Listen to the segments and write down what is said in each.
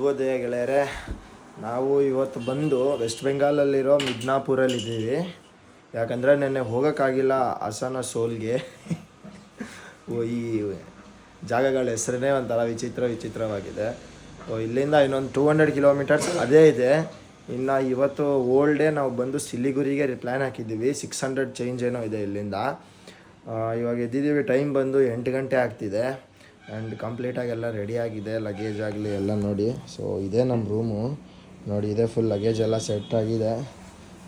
ಶುಭೋದಯ ಗೆಳೆಯರೆ, ನಾವು ಇವತ್ತು ಬಂದು ವೆಸ್ಟ್ ಬೆಂಗಾಲಲ್ಲಿರೋ ಮಿಡ್ನಾಪುರಲ್ಲಿದ್ದೀವಿ. ಯಾಕಂದರೆ ನೆನ್ನೆ ಹೋಗೋಕ್ಕಾಗಿಲ್ಲ ಹಾಸನ ಸೋಲ್ಗೆ. ಓ, ಈ ಜಾಗಗಳ ಹೆಸರೇ ಒಂಥರ ವಿಚಿತ್ರ ವಿಚಿತ್ರವಾಗಿದೆ. ಓ, ಇಲ್ಲಿಂದ ಇನ್ನೊಂದು ಟೂ ಹಂಡ್ರೆಡ್ ಕಿಲೋಮೀಟರ್ಸ್ ಅದೇ ಇದೆ. ಇನ್ನು ಇವತ್ತು ಓಲ್ಡ್ ಡೇ ನಾವು ಬಂದು ಸಿಲಿಗುರಿಗೆ ಪ್ಲ್ಯಾನ್ ಹಾಕಿದ್ದೀವಿ. ಸಿಕ್ಸ್ ಹಂಡ್ರೆಡ್ ಚೇಂಜ್ ಏನೋ ಇದೆ ಇಲ್ಲಿಂದ. ಇವಾಗ ಎದ್ದಿದ್ದೀವಿ. ಟೈಮ್ ಬಂದು ಎಂಟು ಗಂಟೆ ಆಗ್ತಿದೆ. ಆ್ಯಂಡ್ ಕಂಪ್ಲೀಟಾಗಿ ಎಲ್ಲ ರೆಡಿ ಆಗಿದೆ ಲಗೇಜ್ ಆಗಲಿ ಎಲ್ಲ ನೋಡಿ. ಸೊ ಇದೇ ನಮ್ಮ ರೂಮು ನೋಡಿ, ಇದೇ ಫುಲ್ ಲಗೇಜ್ ಎಲ್ಲ ಸೆಟ್ ಆಗಿದೆ.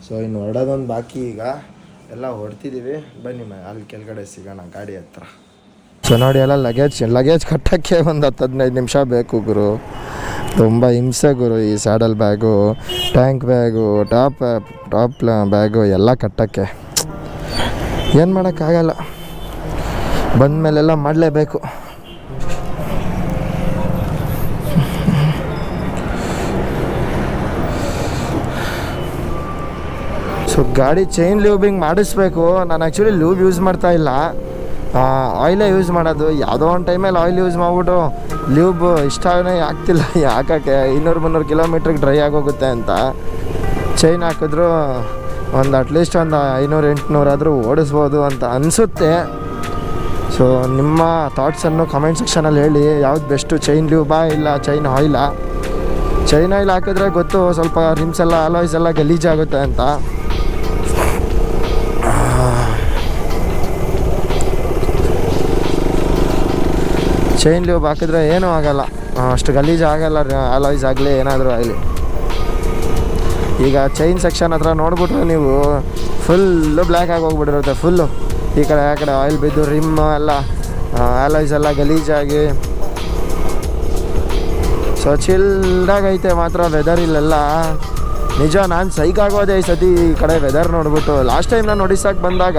ಸೊ ಇನ್ನು ಹೊರಡೋದೊಂದು ಬಾಕಿ ಈಗ. ಎಲ್ಲ ಹೊಡ್ತಿದ್ದೀವಿ ಬನ್ನಿ ಮ, ಅಲ್ಲಿ ಕೆಳಗಡೆ ಸಿಗೋಣ, ಗಾಡಿ ಹತ್ರ. ಸೊ ನೋಡಿ, ಎಲ್ಲ ಲಗೇಜ್ ಲಗೇಜ್ ಕಟ್ಟೋಕ್ಕೆ ಒಂದು ಹತ್ತು ಹದಿನೈದು ನಿಮಿಷ ಬೇಕು ಗುರು. ತುಂಬ ಹಿಂಸೆ ಗುರು ಈ saddle bag tank bag top top bag ಎಲ್ಲ ಕಟ್ಟೋಕ್ಕೆ. ಏನು ಮಾಡೋಕ್ಕಾಗಲ್ಲ. ಬಂದಮೇಲೆಲ್ಲ ಮಾಡಲೇಬೇಕು. ಸೊ ಗಾಡಿ ಚೈನ್ ಲ್ಯೂಬಿಂಗ್ ಮಾಡಿಸ್ಬೇಕು. ನಾನು ಆ್ಯಕ್ಚುಲಿ ಲೂಬ್ ಯೂಸ್ ಮಾಡ್ತಾ ಇಲ್ಲ. ಆಯಿಲೇ ಯೂಸ್ ಮಾಡೋದು. ಯಾವುದೋ ಒಂದು ಟೈಮಲ್ಲಿ ಆಯಿಲ್ ಯೂಸ್ ಮಾಡಿಬಿಟ್ಟು ಲ್ಯೂಬ್ ಇಷ್ಟನೇ ಆಗ್ತಿಲ್ಲ. ಯಾಕಕ್ಕೆ? ಇನ್ನೂರು ಮುನ್ನೂರು ಕಿಲೋಮೀಟ್ರಿಗೆ ಡ್ರೈ ಆಗೋಗುತ್ತೆ ಅಂತ. ಚೈನ್ ಹಾಕಿದ್ರು ಒಂದು ಅಟ್ಲೀಸ್ಟ್ ಒಂದು ಐನೂರು ಎಂಟುನೂರಾದರೂ ಓಡಿಸ್ಬೋದು ಅಂತ ಅನಿಸುತ್ತೆ. ಸೊ ನಿಮ್ಮ ಥಾಟ್ಸನ್ನು ಕಮೆಂಟ್ ಸೆಕ್ಷನಲ್ಲಿ ಹೇಳಿ. ಯಾವ್ದು ಬೆಸ್ಟು ಚೈನ್ ಲ್ಯೂಬಾ ಇಲ್ಲ ಚೈನ್ ಆಯಿಲಾ ಚೈನ್ ಆಯಿಲ್ ಹಾಕಿದ್ರೆ ಗೊತ್ತು ಸ್ವಲ್ಪ ರಿಮ್ಸ್ ಎಲ್ಲ ಅಲಾಯ್ಸ್ ಎಲ್ಲ ಗಲೀಜಾಗುತ್ತೆ ಅಂತ. ಚೈನ್ ಲೂಬ್ ಹಾಕಿದ್ರೆ ಏನೂ ಆಗಲ್ಲ. ಅಷ್ಟು ಗಲೀಜು ಆಗಲ್ಲ ಅಲಾಯ್ಸ್ ಆಗಲಿ, ಏನಾದರೂ ಆಗಲಿ. ಈಗ ಚೈನ್ ಸೆಕ್ಷನ್ ಹತ್ರ ನೋಡ್ಬಿಟ್ರೆ ನೀವು ಫುಲ್ಲು ಬ್ಲ್ಯಾಕ್ ಆಗಿ ಹೋಗ್ಬಿಟ್ಟಿರುತ್ತೆ ಫುಲ್ಲು ಈ ಕಡೆ, ಆ ಕಡೆ ಆಯಿಲ್ ಬಿದ್ದು ರಿಮ್ ಎಲ್ಲ ಅಲಾಯ್ಸ್ ಎಲ್ಲ ಗಲೀಜಾಗಿ. ಸೊ ಚಿಲ್ಡಾಗೈತೆ ಮಾತ್ರ ವೆದರ್ ಇಲ್ಲೆಲ್ಲ. ನಿಜ, ನಾನು ಸೈಕ್ ಆಗೋದೆ ಈ ಸತಿ ಈ ಕಡೆ ವೆದರ್ ನೋಡ್ಬಿಟ್ಟು. ಲಾಸ್ಟ್ ಟೈಮ್ ನಾನು ಒಡಿಸ್ಸಾಗೆ ಬಂದಾಗ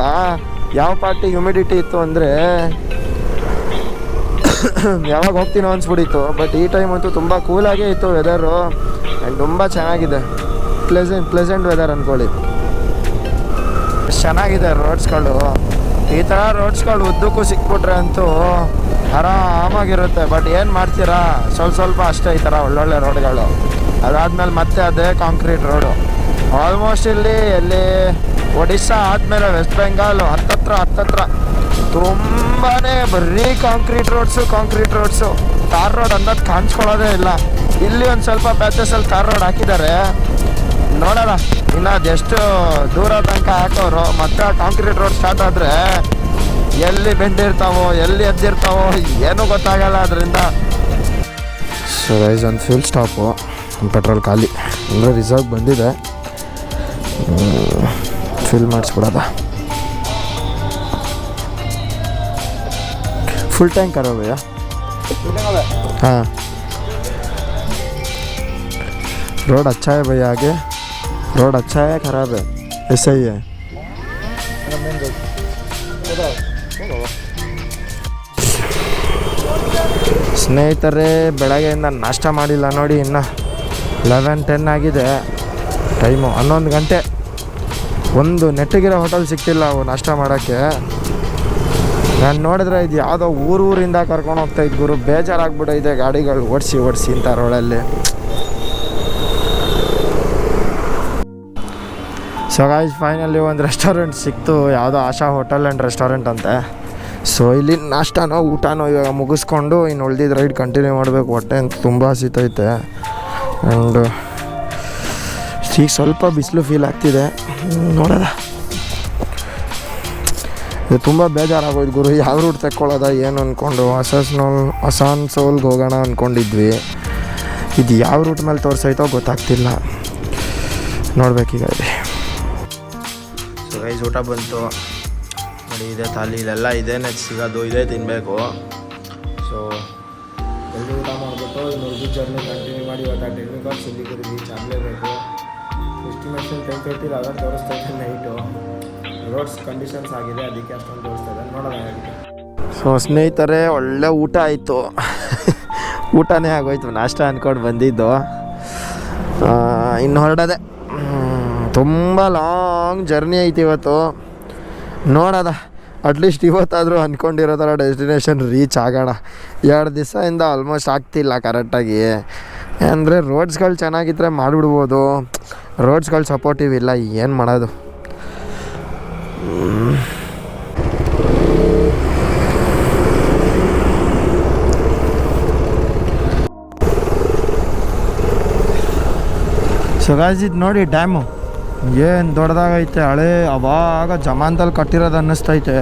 ಯಾವ ಪಾರ್ಟಿ ಹ್ಯುಮಿಡಿಟಿ ಇತ್ತು ಅಂದರೆ ಯಾವಾಗ ಹೋಗ್ತೀನೋ ಅನ್ಸ್ಬಿಟ್ಟಿತ್ತು. ಬಟ್ ಈ ಟೈಮ್ ಅಂತೂ ತುಂಬ ಕೂಲಾಗೇ ಇತ್ತು ವೆದರು ಆ್ಯಂಡ್ ತುಂಬ ಚೆನ್ನಾಗಿದೆ. ಪ್ಲೆಸೆಂಟ್ ಪ್ಲೆಸೆಂಟ್ ವೆದರ್ ಅಂದ್ಕೊಳ್ಳಿ ಚೆನ್ನಾಗಿದೆ ರೋಡ್ಸ್ಗಳು ಈ ಥರ ರೋಡ್ಸ್ಗಳು ಉದ್ದಕ್ಕೂ ಸಿಕ್ಬಿಟ್ರೆ ಅಂತೂ ಆರಾಮಾಗಿರುತ್ತೆ. ಬಟ್ ಏನು ಮಾಡ್ತೀರಾ? ಸ್ವಲ್ಪ ಸ್ವಲ್ಪ ಅಷ್ಟೇ ಈ ಥರ ಒಳ್ಳೊಳ್ಳೆ ರೋಡ್ಗಳು ಅದಾದ್ಮೇಲೆ ಮತ್ತೆ ಅದೇ ಕಾಂಕ್ರೀಟ್ ರೋಡು. ಆಲ್ಮೋಸ್ಟ್ ಇಲ್ಲಿ ಎಲ್ಲಿ ಒಡಿಶಾ ಆದಮೇಲೆ ವೆಸ್ಟ್ ಬೆಂಗಾಲ್ ಹತ್ತತ್ರ ಹತ್ತತ್ರ. ತುಂಬಾನೇ ಬರೀ concrete roads concrete roads. Car road ಅನ್ನೋದು ಕಾಣಿಸ್ಕೊಳ್ಳೋದೇ ಇಲ್ಲ. ಇಲ್ಲಿ ಒಂದು ಸ್ವಲ್ಪ ಪ್ಯಾಚಸಲ್ಲಿ ತಾರ್ ರೋಡ್ ಹಾಕಿದ್ದಾರೆ. ನೋಡೋಣ. ಇನ್ನು ಅದೆಷ್ಟು ದೂರ ತನಕ ಹಾಕೋರು, ಮತ್ತೆ ಕಾಂಕ್ರೀಟ್ ರೋಡ್ ಸ್ಟಾರ್ಟ್ ಆದರೆ ಎಲ್ಲಿ ಬೆಂಡಿರ್ತಾವೋ ಎಲ್ಲಿ ಎದ್ದಿರ್ತಾವೋ ಏನೂ ಗೊತ್ತಾಗಲ್ಲ ಅದರಿಂದ. ಸೊ ಗೈಸ್ ಒಂದು ಫುಲ್ ಸ್ಟಾಪು ಪೆಟ್ರೋಲ್ ಖಾಲಿ ಅಂದರೆ ರಿಸರ್ವ್ ಬಂದಿದೆ ಫಿಲ್ ಮಾಡಿಸ್ಬಿಡೋದ फुल टैंक करो भैया हाँ रोड अच्छा है भैया आगे रोड अच्छा है खराब है ऐसा ही है ಸ್ನೇಹಿತರೆ ಬೆಳಗ್ಗೆಯಿಂದ ನಾಷ್ಟ ಮಾಡಿಲ್ಲ ನೋಡಿ ಇನ್ನು ಲೆವೆನ್ ಟೆನ್ ಆಗಿದೆ. ಟೈಮು ಹನ್ನೊಂದು ಗಂಟೆ. ಒಂದು ನೆಟ್ಟಗಿರೋ ಹೋಟೆಲ್ ಸಿಕ್ತಿಲ್ಲ ಅವು ನಾಷ್ಟ ಮಾಡೋಕ್ಕೆ. ನಾನು ನೋಡಿದ್ರೆ ಇದು ಯಾವುದೋ ಊರು ಊರಿಂದ ಕರ್ಕೊಂಡು ಹೋಗ್ತಾ ಇದ್ದು ಗುರು. ಇದೆ ಗಾಡಿಗಳು. ಓಡಿಸಿ ಓಡಿಸಿ ಇಂಥ ರೋಡಲ್ಲಿ. ಸೊ ಗಾಯ್ಸ್ ಫೈನಲಿ ಒಂದು ರೆಸ್ಟೋರೆಂಟ್ ಸಿಕ್ತು. ಯಾವುದೋ ಆಶಾ ಹೋಟೆಲ್ ಆ್ಯಂಡ್ ರೆಸ್ಟೋರೆಂಟ್ ಅಂತೆ. ಸೊ ಇಲ್ಲಿ ನಾಷ್ಟನೋ ಊಟನೋ ಇವಾಗ ಮುಗಿಸ್ಕೊಂಡು ಇನ್ನು ಉಳ್ದಿದ್ದು ರೈಡ್ ಕಂಟಿನ್ಯೂ ಮಾಡಬೇಕು. ಹೊಟ್ಟೆ ಅಂತ ತುಂಬ ಹಸಿತೈತೆ. ಆ್ಯಂಡ್ ಈಗ ಸ್ವಲ್ಪ ಬಿಸಿಲು ಫೀಲ್ ಆಗ್ತಿದೆ. ನೋಡೋದ ಇದು ತುಂಬ ಬೇಜಾರಾಗೋಯ್ತು ಗುರು. ಯಾವ ರೂಟ್ ತೆಕ್ಕೊಳ್ಳೋದ ಏನು ಅಂದ್ಕೊಂಡು ಅಸಾಸ್ನೋಲ್ ಅಸಾನ್ಸೋಲ್ಗೆ ಹೋಗೋಣ ಅಂದ್ಕೊಂಡಿದ್ವಿ ಇದು ಯಾವ ರೂಟ್ ಮೇಲೆ ತೋರಿಸೈತೋ ಗೊತ್ತಾಗ್ತಿಲ್ಲ. ನೋಡ್ಬೇಕೀಗ ಸೊ ಗೈಸ್ ಊಟ ಬಂತು. ನೋಡಿ, ಇದೆ ತಾಲಿ ಇಲ್ಲೆಲ್ಲ ಇದೇನೆ ಸಿಗೋದು, ಇದೇ ತಿನ್ನಬೇಕು ಸೊ ಇನ್ನು ಬೀಚ್ ಜರ್ನಿ ಕಂಟಿನ್ಯೂ ಮಾಡಿ ಇವತ್ತು ಟೆಕ್ನಿಕಲ್ ಸಿಲಿಗುರಿ ಬೀಚ್ ಆಗಲೇಬೇಕು. ಎಸ್ಟಿಮೇಷನ್ ಟೆನ್ ತರ್ಟಿ ಅದನ್ನು ತೋರಿಸ್ತಾ ಇದ್ದೀನಿ ನೈಟು ರೋಡ್ಸ್ ಕಂಡೀಷನ್ಸ್ ಆಗಿದೆ ಅದಕ್ಕೆ ಅಷ್ಟೊಂದು ತೋರಿಸ್ತಾ ಇದ್ದಾರೆ. ನೋಡೋಣ ಸೊ ಸ್ನೇಹಿತರೆ ಒಳ್ಳೆ ಊಟ ಆಯಿತು. ಊಟನೇ ಆಗೋಯ್ತು. ನಾಷ್ಟ ಅಂದ್ಕೊಂಡು ಬಂದಿದ್ದು. ಆ, ಇನ್ನು ಹೊರಡದೆ. ತುಂಬ ಲಾಂಗ್ ಜರ್ನಿ ಐತಿ ಇವತ್ತು. ನೋಡೋದ. ಅಟ್ಲೀಸ್ಟ್ ಇವತ್ತಾದರೂ ಅಂದ್ಕೊಂಡಿರೋ ಥರ ಡೆಸ್ಟಿನೇಷನ್ ರೀಚ್ ಆಗೋಣ. ಎರಡು ದಿವಸದಿಂದ ಆಲ್ಮೋಸ್ಟ್ ಆಗ್ತಿಲ್ಲ ಕರೆಕ್ಟಾಗಿ ಅಂದರೆ ರೋಡ್ಸ್ಗಳು ಚೆನ್ನಾಗಿದ್ದರೆ ಮಾಡಿಬಿಡ್ಬೋದು. ರೋಡ್ಸ್ಗಳು ಸಪೋರ್ಟಿವ್ ಇಲ್ಲ, ಏನು ಮಾಡೋದು? ಸೊಗಾಜಿದ್ ನೋಡಿ ಡ್ಯಾಮು ಏನು ದೊಡ್ಡದಾಗೈತೆ ಹಳೆ ಅವಾಗ ಜಮಾನ್ದಲ್ಲಿ ಕಟ್ಟಿರೋದು ಅನ್ನಿಸ್ತೈತೆ.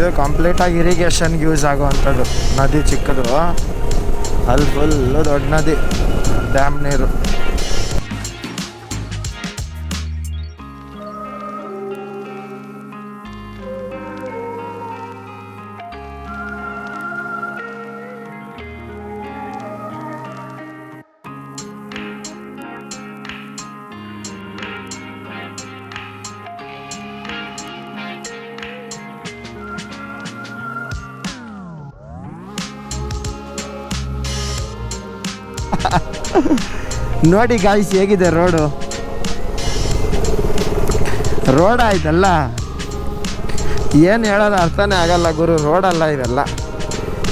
ಇದು ಕಂಪ್ಲೀಟಾಗಿ ಇರಿಗೇಷನ್ಗೆ ಯೂಸ್ ಆಗುವಂಥದ್ದು. ನದಿ ಚಿಕ್ಕದು. ಅಲ್ಲಿ ಫುಲ್ಲು ದೊಡ್ಡ ನದಿ ಡ್ಯಾಮ್ ನೀರು. ನೋಡಿ ಗಾಯ್ಸ್ ಹೇಗಿದೆ ರೋಡು ರೋಡ್ ಆಯ್ತಲ್ಲ? ಏನು ಹೇಳೋದು ಅರ್ಥನೇ ಆಗಲ್ಲ ಗುರು ರೋಡಲ್ಲ ಇವೆಲ್ಲ.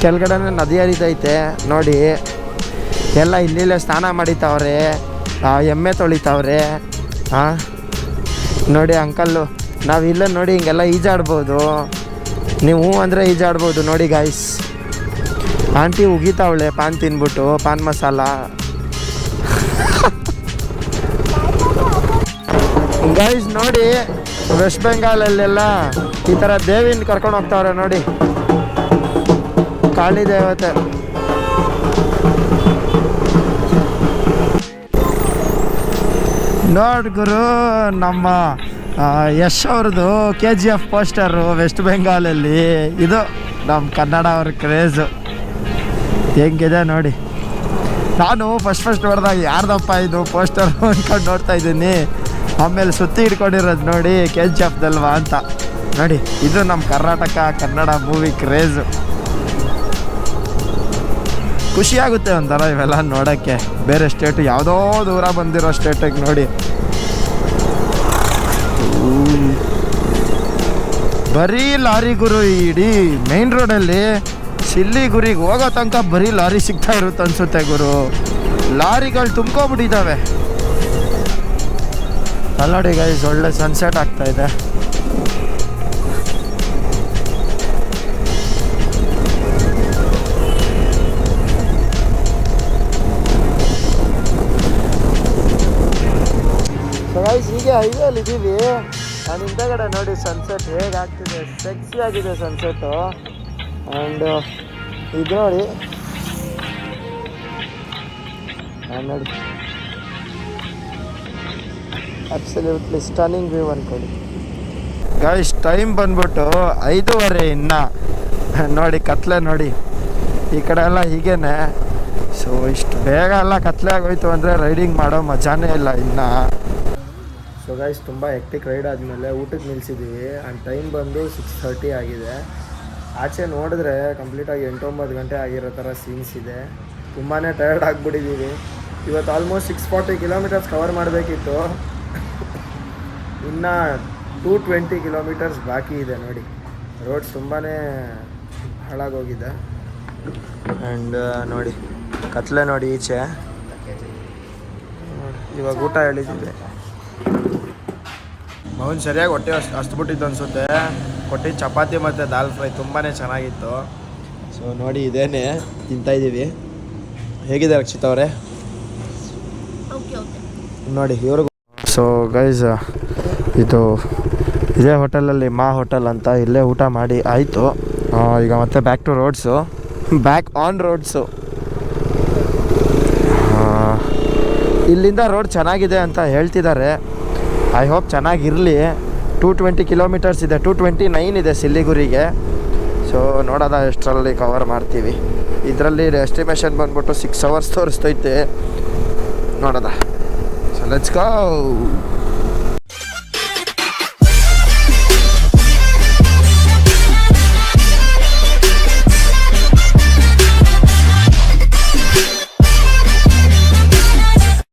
ಕೆಳಗಡೆ ನದಿ ಹರಿತೈತೆ, ನೋಡಿ. ಎಲ್ಲ ಇಲ್ಲಿಲ್ಲೇ ಸ್ನಾನ ಮಾಡಿತಾವ್ರೆ ಎಮ್ಮೆ ತೊಳಿತಾವ್ರೆ ಹಾಂ ನೋಡಿ ಅಂಕಲ್ಲು, ನಾವು ಇಲ್ಲೇ ನೋಡಿ ಹಿಂಗೆಲ್ಲ ಈಜಾಡ್ಬೋದು. ನೀವು ಅಂದರೆ ಈಜಾಡ್ಬೋದು, ನೋಡಿ ಗಾಯ್ಸ್ ಆಂಟಿ ಉಗಿತಾವಳೆ ಪಾನ್ ತಿನ್ಬಿಟ್ಟು, ಪಾನ್ ಮಸಾಲ. ಗೈಸ್ ನೋಡಿ ವೆಸ್ಟ್ ಬೆಂಗಾಲಲ್ಲೆಲ್ಲ ಈ ಥರ ದೇವಿನ ಕರ್ಕೊಂಡು ಹೋಗ್ತಾವ್ರೆ, ನೋಡಿ. ಕಾಳಿ ದೇವತೆ. ನೋಡ್ ಗುರು, ನಮ್ಮ ಯಶ್ ಅವ್ರದ್ದು K G F poster west ಬೆಂಗಾಲಲ್ಲಿ ಇದು ನಮ್ಮ ಕನ್ನಡ ಅವ್ರ ಕ್ರೇಜು ಹೆಂಗಿದೆ ನೋಡಿ. ನಾನು ಫಸ್ಟ್ ಫಸ್ಟ್ ನೋಡಿದಾಗ ಯಾರ್ದಪ್ಪ ಇದು ಪೋಸ್ಟರ್ ಅಂದ್ಕೊಂಡು ನೋಡ್ತಾ ಇದ್ದೀನಿ. ಆಮೇಲೆ ಸುತ್ತಿ ಇಟ್ಕೊಂಡಿರೋದು ನೋಡಿ ಕೆ ಜಿ ಎಫ್ದಲ್ವಾ ಅಂತ. ನೋಡಿ, ಇದು ನಮ್ಮ ಕರ್ನಾಟಕ ಕನ್ನಡ ಮೂವಿ ಕ್ರೇಜು ಖುಷಿಯಾಗುತ್ತೆ ಒಂಥರ ಇವೆಲ್ಲ ನೋಡೋಕ್ಕೆ. ಬೇರೆ ಸ್ಟೇಟ್ ಯಾವುದೋ ದೂರ ಬಂದಿರೋ ಸ್ಟೇಟಿಗೆ ನೋಡಿ. ಬರೀ ಲಾರಿ ಗುರು ಇಡೀ ಮೇನ್ ರೋಡಲ್ಲಿ ಸಿಲ್ಲಿಗುರಿಗೆ ಹೋಗೋ ತನಕ ಬರೀ ಲಾರಿ ಸಿಗ್ತಾ ಇರುತ್ತೆ ಅನ್ಸುತ್ತೆ ಗುರು. ಲಾರಿಗಳು ತುಂಬ್ಕೊಬಿಟ್ಟಿದ್ದಾವೆ ಅಲ್ಲೋಡಿ ಗೈಸ್ ಒಳ್ಳೆ ಸನ್ಸೆಟ್ ಆಗ್ತಾ ಇದೆ. ಗೈಸ್ ಹೀಗೆ ಹೈವೇಲಿ ಇದ್ದೀವಿ ನಾನು ಹಿಂದೆಗಡೆ ನೋಡಿ ಸನ್ಸೆಟ್ ಹೇಗಾಗ್ತಿದೆ ಸೆಕ್ಸಿ ಆಗಿದೆ ಸನ್ಸೆಟ್ಟು ಆ್ಯಂಡ್ ಇದು ನೋಡಿ. ನೋಡಿ. ಅಬ್ಸಲ್ಯೂಟ್ಲಿ ಸ್ಟನಿಂಗ್ ವ್ಯೂ ಅಂದ್ಕೊಳ್ಳಿ ಗೈಸ್ ಟೈಮ್ ಬಂದ್ಬಿಟ್ಟು ಐದೂವರೆ ಇನ್ನ. ನೋಡಿ, ಕತ್ಲೆ ನೋಡಿ. ಈ ಕಡೆ ಎಲ್ಲ ಹೀಗೇನೆ. ಸೊ ಇಷ್ಟು ಬೇಗ ಎಲ್ಲ ಕತ್ಲೆ ಆಗೋಯ್ತು ಅಂದರೆ ರೈಡಿಂಗ್ ಮಾಡೋ ಮಜಾನೇ ಇಲ್ಲ ಇನ್ನು. ಸೊ ಗೈಸ್ ತುಂಬ ಎಕ್ಟಿಕ್ ರೈಡ್ ಆದಮೇಲೆ ಊಟಕ್ಕೆ ನಿಲ್ಸಿದ್ದೀವಿ ಆ್ಯಂಡ್ ಟೈಮ್ ಬಂದು ಸಿಕ್ಸ್ ಥರ್ಟಿ ಆಗಿದೆ. ಆಚೆ ನೋಡಿದ್ರೆ ಕಂಪ್ಲೀಟಾಗಿ ಎಂಟೊಂಬತ್ತು ಗಂಟೆ ಆಗಿರೋ ಥರ ಸೀನ್ಸ್ ಇದೆ. ತುಂಬಾ ಟಯರ್ಡ್ ಆಗಿಬಿಟ್ಟಿದ್ದೀವಿ ಇವತ್ತು almost six forty kilometres cover ಮಾಡಬೇಕಿತ್ತು. ಇನ್ನು ಟೂ ಟ್ವೆಂಟಿ ಕಿಲೋಮೀಟರ್ಸ್ ಬಾಕಿ ಇದೆ ನೋಡಿ. ರೋಡ್ಸ್ ತುಂಬಾ ಹಾಳಾಗೋಗಿದೆ. ಆ್ಯಂಡ್ ನೋಡಿ, ಕತ್ಲೆ ನೋಡಿ ಈಚೆ. ಇವಾಗ ಊಟ ಹೇಳಿದ್ದೀವಿ ಮೌನ್ ಸರಿಯಾಗಿ ಹೊಟ್ಟೆ ಅಷ್ಟು ಅಷ್ಟು ಬಿಟ್ಟಿದ್ದು ಅನಿಸುತ್ತೆ. ಕೊಟ್ಟಿದ್ದು ಚಪಾತಿ ಮತ್ತು ದಾಲ್ ಫ್ರೈ ತುಂಬಾ ಚೆನ್ನಾಗಿತ್ತು. ಸೊ ನೋಡಿ ಇದೇನೆ ತಿಂತಾ ಇದ್ದೀವಿ ಹೇಗಿದೆ ರಕ್ಷಿತ್ ಅವರೇ? ನೋಡಿ ಇವ್ರಿಗೂ ಸೊ ಗೈಸ್ ಇದು ಇದೇ ಹೋಟೆಲಲ್ಲಿ ಮಾ ಹೋಟೆಲ್ ಅಂತ ಇಲ್ಲೇ ಊಟ ಮಾಡಿ ಆಯಿತು. ಈಗ ಮತ್ತೆ back to roads back on roads ಇಲ್ಲಿಂದ ರೋಡ್ ಚೆನ್ನಾಗಿದೆ ಅಂತ ಹೇಳ್ತಿದ್ದಾರೆ. ಐ ಹೋಪ್ ಚೆನ್ನಾಗಿರಲಿ. ಟೂ ಟ್ವೆಂಟಿ ಕಿಲೋಮೀಟರ್ಸ್ ಇದೆ ಟೂ ಟ್ವೆಂಟಿ ನೈನ್ ಇದೆ ಸಿಲ್ಲಿಗುರಿಗೆ ಸೊ ನೋಡೋದ ಎಷ್ಟರಲ್ಲಿ ಕವರ್ ಮಾಡ್ತೀವಿ. ಇದರಲ್ಲಿ ಎಸ್ಟಿಮೇಷನ್ ಬಂದ್ಬಿಟ್ಟು ಸಿಕ್ಸ್ ಅವರ್ಸ್ ತೋರಿಸ್ತೈತೆ. ನೋಡೋದ ಸೊ ಲೆಟ್ಸ್ ಗೋ